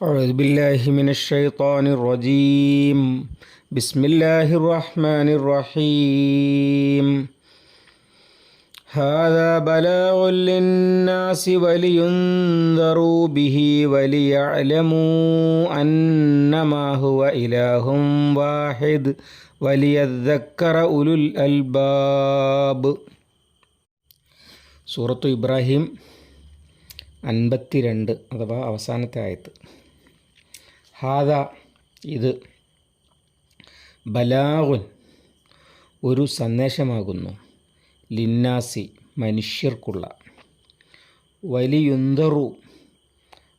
أعوذ بالله من الشيطان الرجيم بسم الله الرحمن الرحيم هذا بلاغ للناس ولينذروا به وليعلموا أنما هو إله واحد وليذكر أولو الألباب സൂറത്തു ഇബ്രാഹിം അൻപത്തിരണ്ട് അഥവാ അവസാനത്തെ ആയത്ത് ഹാദ ഇത് ബലാഗുൻ ഒരു സന്ദേശമാകുന്നു. ലിന്നാസി മനുഷ്യർക്കുള്ള. വലിയുന്തറു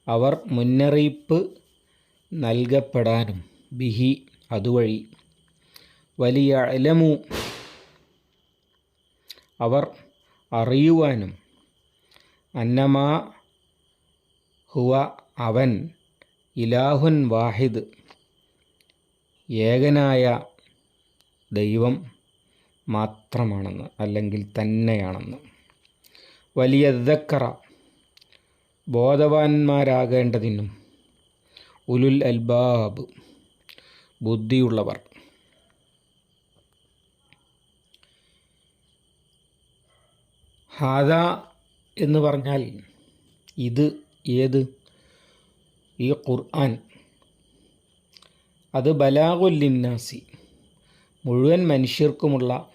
അവർ മുന്നറിയിപ്പ് നൽകപ്പെടാനും ബിഹി അതുവഴി. വലിയ അലമു അവർ അറിയുവാനും അന്നമാ ഹുവ അവൻ ഇലാഹുൻ വാഹിദ് ഏകനായ ദൈവം മാത്രമാണെന്ന് അല്ലെങ്കിൽ തന്നെയാണെന്ന്. വലിയ ദക്കറ ബോധവാന്മാരാകേണ്ടതിനും ഉലുൽ അൽബാബ് ബുദ്ധിയുള്ളവർ. ഹാദ എന്ന് പറഞ്ഞാൽ ഇത് ഏത്? ഈ ഖുർആൻ. അത് ബലാഗുല്ലിന്നാസി മുഴുവൻ മനുഷ്യർക്കുമുള്ള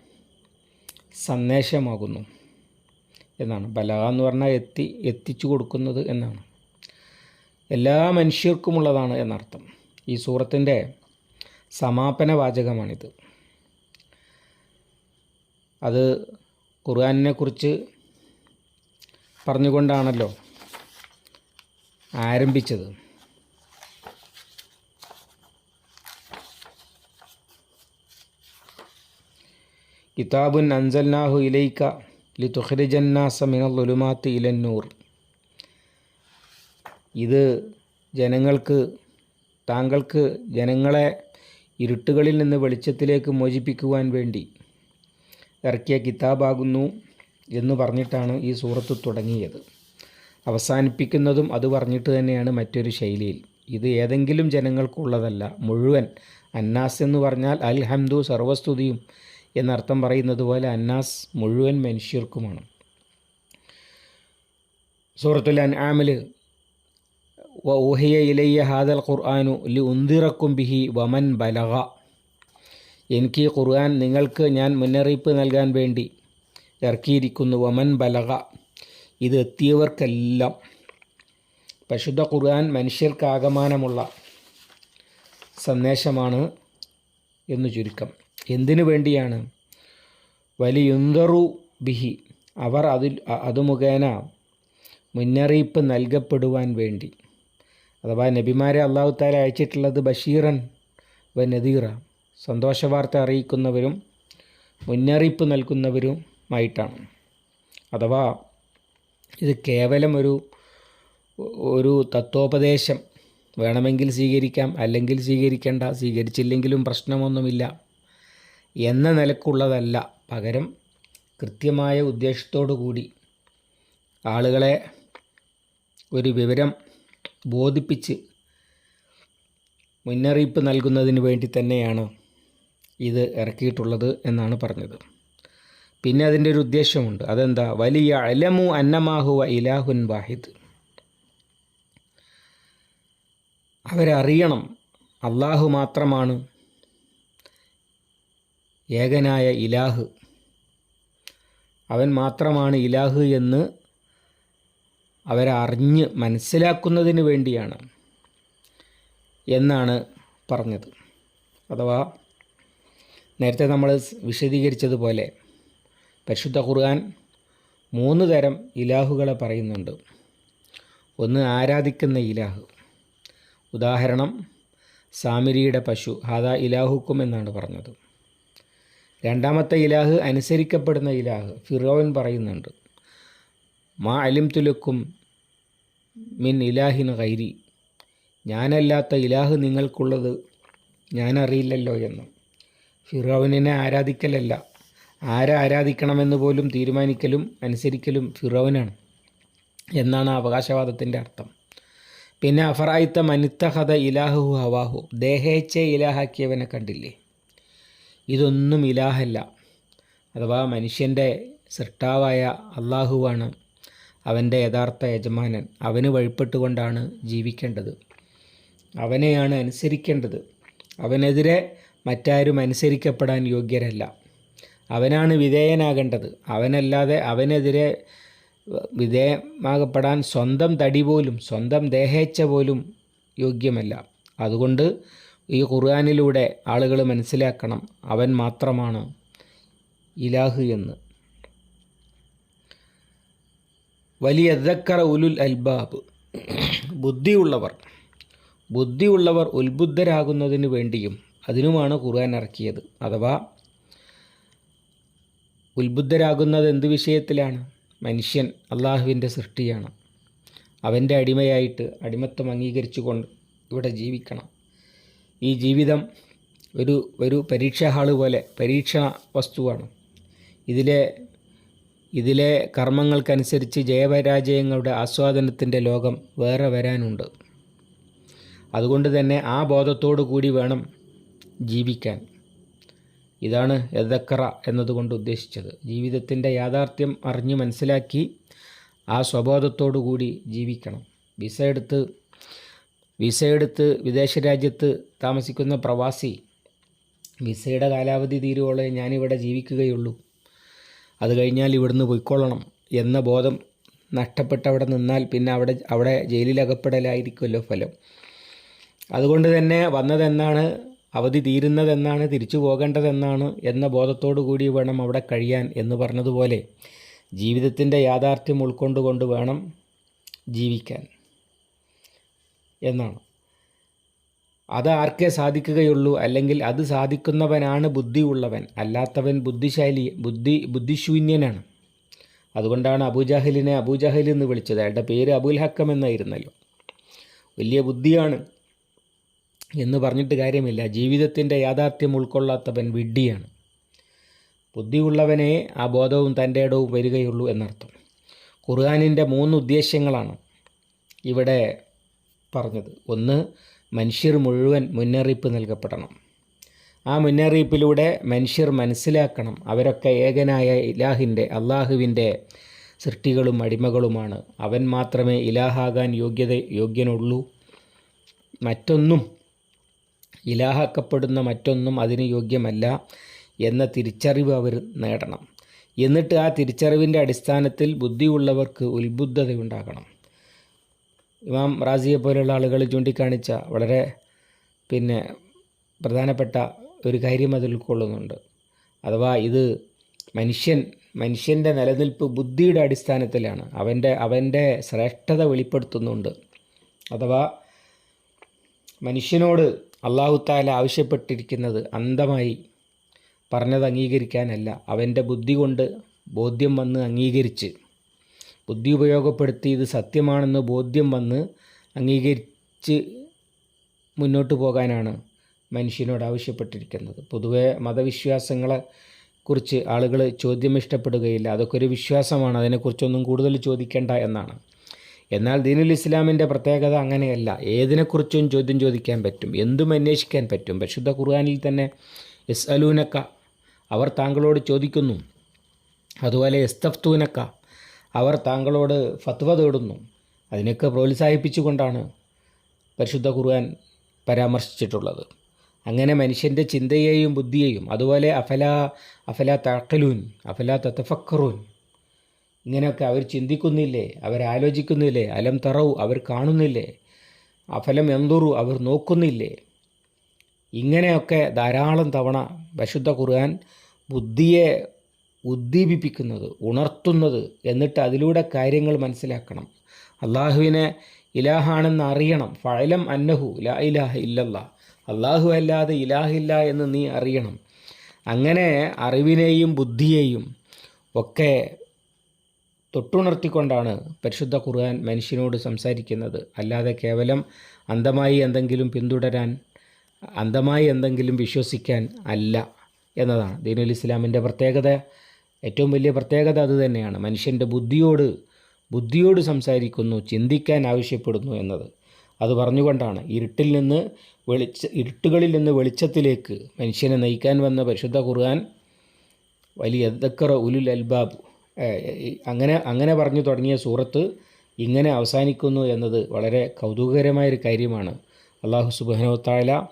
സന്ദേശമാകുന്നു എന്നാണ്. ബലാഗ എന്ന് പറഞ്ഞാൽ എത്തി എത്തിച്ചു കൊടുക്കുന്നത് എന്നാണ്. എല്ലാ മനുഷ്യർക്കുമുള്ളതാണ് എന്നർത്ഥം. ഈ സൂറത്തിന്റെ സമാപന വാചകമാണിത്. അത് ഖുർആാനിനെ കുറിച്ച് പറഞ്ഞുകൊണ്ടാണല്ലോ ആരംഭിച്ചത്. കിതാബുൻ അൻസൽനാഹു ഇലൈക്ക ലി തുഹ്രിജന്നാസ മിനലുലുമാത്ത് ഇലന്നൂർ ഇത് ജനങ്ങൾക്ക് താങ്കൾക്ക് ജനങ്ങളെ ഇരുട്ടുകളിൽ നിന്ന് വെളിച്ചത്തിലേക്ക് മോചിപ്പിക്കുവാൻ വേണ്ടി ഇറക്കിയ കിതാബാകുന്നു എന്ന് പറഞ്ഞിട്ടാണ് ഈ സൂറത്ത് തുടങ്ങിയത്. അവസാനിപ്പിക്കുന്നതും അത് പറഞ്ഞിട്ട് തന്നെയാണ് മറ്റൊരു ശൈലിയിൽ. ഇത് ഏതെങ്കിലും ജനങ്ങൾക്കുള്ളതല്ല മുഴുവൻ അന്നാസ് എന്ന് പറഞ്ഞാൽ അൽ ഹംദു സർവസ്തുതിയും എന്നർത്ഥം പറയുന്നത് പോലെ അന്നാസ് മുഴുവൻ മനുഷ്യർക്കുമാണ്. സൂറത്തുൽ അൻആമിൽ വ ഊഹിയ ഇലയ്യ ഹാദൽ ഖുർആാനു ലി ഉന്തിറക്കും ബിഹി വമൻ ബലഗ. എനിക്ക് ഖുർആൻ നിങ്ങൾക്ക് ഞാൻ മുന്നറിയിപ്പ് നൽകാൻ വേണ്ടി ഇറക്കിയിരിക്കുന്നു വമൻ ബലഗ. ഇത് എത്തിയവർക്കെല്ലാം പരിശുദ്ധ ഖുർആൻ മനുഷ്യർക്കാകമാനമുള്ള സന്ദേശമാണ് എന്ന് ചുരുക്കം. എന്തിനു വേണ്ടിയാണ്? വലിയുന്തറു ബിഹി. അവർ അതിൽ അത് മുഖേന മുന്നറിയിപ്പ് നൽകപ്പെടുവാൻ വേണ്ടി. അഥവാ നബിമാരെ അള്ളാഹു താല അയച്ചിട്ടുള്ളത് ബഷീറൻ വ നദീറ. സന്തോഷവാർത്ത അറിയിക്കുന്നവരും മുന്നറിയിപ്പ് നൽകുന്നവരുമായിട്ടാണ്. അഥവാ ഇത് കേവലം ഒരു ഒരു തത്വോപദേശം വേണമെങ്കിൽ സ്വീകരിക്കാം അല്ലെങ്കിൽ സ്വീകരിക്കേണ്ട സ്വീകരിച്ചില്ലെങ്കിലും പ്രശ്നമൊന്നുമില്ല. എന്ന നിലക്കുള്ളതല്ല. പകരം കൃത്യമായ ഉദ്ദേശത്തോടു കൂടി ആളുകളെ ഒരു വിവരം ബോധിപ്പിച്ച് മുന്നറിയിപ്പ് നൽകുന്നതിന് വേണ്ടി തന്നെയാണ് ഇത് ഇറക്കിയിട്ടുള്ളത് എന്നാണ് പറഞ്ഞത്. പിന്നെ അതിന്റെ ഒരു ഉദ്ദേശമുണ്ട്. അതെന്താ? വലിയ അലമു അന്നമാഹുവ ഇലാഹുൻ വാഹിദ്. അവരറിയണം. അള്ളാഹു മാത്രമാണ് ഏകനായ ഇലാഹ്. അവൻ മാത്രമാണ് ഇലാഹ് എന്ന് അവരറിഞ്ഞ് മനസ്സിലാക്കുന്നതിന് വേണ്ടിയാണ് എന്നാണ് പറഞ്ഞത്. അഥവാ നേരത്തെ നമ്മൾ വിശദീകരിച്ചതുപോലെ പരിശുദ്ധ ഖുർആൻ മൂന്ന് തരം ഇലാഹുകളെ പറയുന്നുണ്ട്. ഒന്ന് ആരാധിക്കുന്ന ഇലാഹ്. ഉദാഹരണം സാമിരിയുടെ പശു. ഹാദാ ഇലാഹുക്കും എന്നാണ് പറഞ്ഞത്. രണ്ടാമത്തെ ഇലാഹ് അനുസരിക്കപ്പെടുന്ന ഇലാഹ്. ഫിറോവൻ പറയുന്നുണ്ട് മാ അലിം തുലക്കും മിൻ ഇലാഹിൻ ഗൈരി. ഞാനല്ലാത്ത ഇലാഹ് നിങ്ങൾക്കുള്ളത് ഞാനറിയില്ലല്ലോ എന്ന്. ഫിറോവിനെ ആരാധിക്കലല്ല. ആരെ ആരാധിക്കണമെന്ന് പോലും തീരുമാനിക്കലും അനുസരിക്കലും ഫിറോവനാണ് എന്നാണ് അവകാശവാദത്തിന്റെ അർത്ഥം. പിന്നെ അഫറായിത്ത മനിത്തഹത ഇലാഹു ഹവാഹു. ദേഹേച്ഛ ഇലാഹാക്കിയവനെ കണ്ടില്ലേ? ഇതൊന്നും ഇലാഹല്ല. അഥവാ മനുഷ്യന്റെ സൃഷ്ടാവായ അള്ളാഹുവാണ് അവന്റെ യഥാർത്ഥ യജമാനൻ. അവന് വഴിപ്പെട്ടുകൊണ്ടാണ് ജീവിക്കേണ്ടത്. അവനെയാണ് അനുസരിക്കേണ്ടത്. അവനെതിരെ മറ്റാരും അനുസരിക്കപ്പെടാൻ യോഗ്യരല്ല. അവനാണ് വിധേയനാകേണ്ടത്. അവനല്ലാതെ അവനെതിരെ വിധേയമാകപ്പെടാൻ സ്വന്തം തടി പോലും സ്വന്തം ദേഹേച്ഛ പോലും യോഗ്യമല്ല. അതുകൊണ്ട് ഈ ഖുർആാനിലൂടെ ആളുകൾ മനസ്സിലാക്കണം അവൻ മാത്രമാണ് ഇലാഹ് എന്ന്. വലിയ ദക്കറ ഉലുൽ അൽബാബ്. ബുദ്ധിയുള്ളവർ. ബുദ്ധിയുള്ളവർ ഉത്ബുദ്ധരാകുന്നതിന് വേണ്ടിയും അതിനുമാണ് ഖുർആൻ ഇറക്കിയത്. അഥവാ ഉത്ബുദ്ധരാകുന്നത് എന്ത് വിഷയത്തിലാണ്? മനുഷ്യൻ അള്ളാഹുവിന്റെ സൃഷ്ടിയാണ്. അവന്റെ അടിമയായിട്ട് അടിമത്വം അംഗീകരിച്ചുകൊണ്ട് ഇവിടെ ജീവിക്കണം. ഈ ജീവിതം ഒരു ഒരു പരീക്ഷാ ഹാൾ പോലെ പരീക്ഷാ വസ്തുവാണ്. ഇതിലെ ഇതിലെ കർമ്മങ്ങൾക്കനുസരിച്ച് ജയപരാജയങ്ങളുടെ ആസ്വാദനത്തിന്റെ ലോകം വേറെ വരാനുണ്ട്. അതുകൊണ്ട് തന്നെ ആ ബോധത്തോടു കൂടി വേണം ജീവിക്കാൻ. ഇതാണ് എതക്കറ എന്നതുകൊണ്ട് ഉദ്ദേശിച്ചത്. ജീവിതത്തിന്റെ യാഥാർത്ഥ്യം അറിഞ്ഞ് മനസ്സിലാക്കി ആ സ്വബോധത്തോടു കൂടി ജീവിക്കണം. വിസ എടുത്ത് വിസ എടുത്ത് വിദേശ രാജ്യത്ത് താമസിക്കുന്ന പ്രവാസി വിസയുടെ കാലാവധി തീരുവോളെ ഞാനിവിടെ ജീവിക്കുകയുള്ളൂ. അത് കഴിഞ്ഞാൽ ഇവിടുന്ന് പൊയ്ക്കൊള്ളണം എന്ന ബോധം നഷ്ടപ്പെട്ട് അവിടെ നിന്നാൽ പിന്നെ അവിടെ അവിടെ ജയിലിലകപ്പെടലായിരിക്കുമല്ലോ ഫലം. അതുകൊണ്ട് തന്നെ വന്നതെന്നാണ് അവധി തീരുന്നതെന്നാണ് തിരിച്ചു പോകേണ്ടതെന്നാണ് എന്ന ബോധത്തോടു കൂടി വേണം അവിടെ കഴിയാൻ എന്ന് പറഞ്ഞതുപോലെ ജീവിതത്തിന്റെ യാഥാർത്ഥ്യം ഉൾക്കൊണ്ടുകൊണ്ട് വേണം ജീവിക്കാൻ. എന്നാണ്. അത് ആർക്കേ സാധിക്കുകയുള്ളൂ? അല്ലെങ്കിൽ അത് സാധിക്കുന്നവനാണ് ബുദ്ധിയുള്ളവൻ. അല്ലാത്തവൻ ബുദ്ധിശാലി ബുദ്ധി ബുദ്ധിശൂന്യനാണ്. അതുകൊണ്ടാണ് അബൂജാഹിലിനെ അബൂജാഹിൽ എന്ന് വിളിച്ചത്. അയാളുടെ പേര് അബുൽ ഹക്കം എന്നായിരുന്നല്ലോ. വലിയ ബുദ്ധിയാണ് എന്ന് പറഞ്ഞിട്ട് കാര്യമില്ല. ജീവിതത്തിന്റെ യാഥാർത്ഥ്യം ഉൾക്കൊള്ളാത്തവൻ വിഡ്ഢിയാണ്. ബുദ്ധിയുള്ളവനെ ആ ബോധവും തന്റെ ഇടവും വരികയുള്ളൂ എന്നർത്ഥം. ഖുർആാനിന്റെ മൂന്ന് ഉദ്ദേശ്യങ്ങളാണ് ഇവിടെ പറഞ്ഞത്. ഒന്ന് മനുഷ്യർ മുഴുവൻ മുന്നറിയിപ്പ് നൽകപ്പെടണം. ആ മുന്നറിയിപ്പിലൂടെ മനുഷ്യർ മനസ്സിലാക്കണം. അവരൊക്കെ ഏകനായ ഇലാഹിന്റെ അള്ളാഹുവിന്റെ സൃഷ്ടികളും അടിമകളുമാണ്. അവൻ മാത്രമേ ഇലാഹാകാൻ യോഗ്യത യോഗ്യനുള്ളൂ. മറ്റൊന്നും ഇലാഹാക്കപ്പെടുന്ന മറ്റൊന്നും അതിന് യോഗ്യമല്ല എന്ന തിരിച്ചറിവ് അവർ നേടണം. എന്നിട്ട് ആ തിരിച്ചറിവിന്റെ അടിസ്ഥാനത്തിൽ ബുദ്ധിയുള്ളവർക്ക് ഉത്ബുദ്ധതയുണ്ടാകണം. ഇമാം റാസിയെ പോലെയുള്ള ആളുകൾ ചൂണ്ടിക്കാണിച്ച വളരെ പിന്നെ പ്രധാനപ്പെട്ട ഒരു കാര്യം അതിൽ ഉൾക്കൊള്ളുന്നുണ്ട്. അഥവാ ഇത് മനുഷ്യൻ മനുഷ്യന്റെ നിലനിൽപ്പ് ബുദ്ധിയുടെ അടിസ്ഥാനത്തിലാണ്. അവന്റെ അവന്റെ ശ്രേഷ്ഠത വെളിപ്പെടുത്തുന്നുണ്ട്. അഥവാ മനുഷ്യനോട് അള്ളാഹു താല ആവശ്യപ്പെട്ടിരിക്കുന്നത് അന്ധമായി പറഞ്ഞത് അംഗീകരിക്കാനല്ല. അവന്റെ ബുദ്ധി കൊണ്ട് ബോധ്യം വന്ന് അംഗീകരിച്ച് ബുദ്ധി ഉപയോഗപ്പെടുത്തി ഇത് സത്യമാണെന്ന് ബോധ്യം വന്ന് അംഗീകരിച്ച് മുന്നോട്ട് പോകാനാണ് മനുഷ്യനോട് ആവശ്യപ്പെട്ടിരിക്കുന്നത്. പൊതുവെ മതവിശ്വാസങ്ങളെ കുറിച്ച് ആളുകൾ ചോദ്യം ഇഷ്ടപ്പെടുകയില്ല. അതൊക്കെ ഒരു വിശ്വാസമാണ്. അതിനെക്കുറിച്ചൊന്നും കൂടുതൽ ചോദിക്കേണ്ട എന്നാണ്. എന്നാൽ ദീനുൽ ഇസ്ലാമിന്റെ പ്രത്യേകത അങ്ങനെയല്ല. ഏതിനെക്കുറിച്ചും ചോദ്യം ചോദിക്കാൻ പറ്റും. എന്തും അന്വേഷിക്കാൻ പറ്റും. പരിശുദ്ധ ഖുർആാനിൽ തന്നെ എസ് അലൂനക്ക അവർ താങ്കളോട് ചോദിക്കുന്നു. അതുപോലെ എസ്തഫ്തൂനക്ക അവർ താങ്കളോട് ഫത്വ തേടുന്നു. അതിനൊക്കെ പ്രോത്സാഹിപ്പിച്ചുകൊണ്ടാണ് പരിശുദ്ധ ഖുർആൻ പരാമർശിച്ചിട്ടുള്ളത്. അങ്ങനെ മനുഷ്യന്റെ ചിന്തയെയും ബുദ്ധിയെയും അതുപോലെ അഫല അഫല തക്കലൂൻ അഫല തത്തഫക്കറൂൻ ഇങ്ങനെയൊക്കെ അവർ ചിന്തിക്കുന്നില്ലേ? അവരാലോചിക്കുന്നില്ലേ അലം തറവു അവർ കാണുന്നില്ലേ? അഫലം എന്തുറു അവർ നോക്കുന്നില്ലേ? ഇങ്ങനെയൊക്കെ ധാരാളം തവണ പരിശുദ്ധ ഖുർആൻ ബുദ്ധിയെ ഉദ്ദീപിപ്പിക്കുന്നത് ഉണർത്തുന്നത് എന്നിട്ട് അതിലൂടെ കാര്യങ്ങൾ മനസ്സിലാക്കണം. അള്ളാഹുവിനെ ഇലാഹാണെന്ന് അറിയണം. ഫഴലം അന്നഹു ലാ ഇലാഹ ഇല്ലല്ലാ. അള്ളാഹു അല്ലാതെ ഇലാഹില്ല എന്ന് നീ അറിയണം. അങ്ങനെ അറിവിനെയും ബുദ്ധിയെയും ഒക്കെ തൊട്ടുണർത്തിക്കൊണ്ടാണ് പരിശുദ്ധ ഖുർആൻ മനുഷ്യനോട് സംസാരിക്കുന്നത്. അല്ലാതെ കേവലം അന്ധമായി എന്തെങ്കിലും പിന്തുടരാൻ അന്ധമായി എന്തെങ്കിലും വിശ്വസിക്കാൻ അല്ല എന്നതാണ്. ദീനുൽ ഇസ്ലാമിന്റെ പ്രത്യേകത ഏറ്റവും വലിയ പ്രത്യേകത അത് തന്നെയാണ്. മനുഷ്യന്റെ ബുദ്ധിയോട് ബുദ്ധിയോട് സംസാരിക്കുന്നു ചിന്തിക്കാൻ ആവശ്യപ്പെടുന്നു എന്നത്. അത് പറഞ്ഞുകൊണ്ടാണ് ഇരുട്ടിൽ നിന്ന് വെളിച്ച ഇരുട്ടുകളിൽ നിന്ന് വെളിച്ചത്തിലേക്ക് മനുഷ്യനെ നയിക്കാൻ വന്ന പരിശുദ്ധ ഖുർആൻ വലിയ ദക്കറ ഉലുൽ അൽബാബ് അങ്ങനെ അങ്ങനെ പറഞ്ഞു തുടങ്ങിയ സൂറത്ത് ഇങ്ങനെ അവസാനിക്കുന്നു എന്നത് വളരെ കൗതുകകരമായൊരു കാര്യമാണ്. അള്ളാഹു സുബാനോത്തായ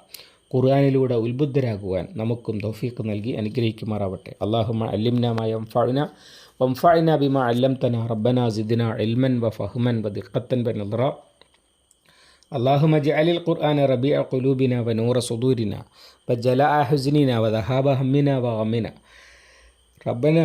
ഖുർആാനിലൂടെ ഉത്ബുദ്ധരാകുവാൻ നമുക്കും തൗഫീഖ് നൽകി അനുഗ്രഹിക്കുമാറാവട്ടെ അള്ളാഹുമ അല്ലിംനാമായ വംഫാന വംഫാന ബിമ അല്ലം തന റബ്ബന സിദിന ഇൽമൻ വ ഫഹ്മൻ വ ദിഖത്തൻ ബ നദ്റ اللهم اجعل القرآن ربيع قلوبنا ونور صدورنا وجلاء حزننا وذهاب همنا وغمنا ربنا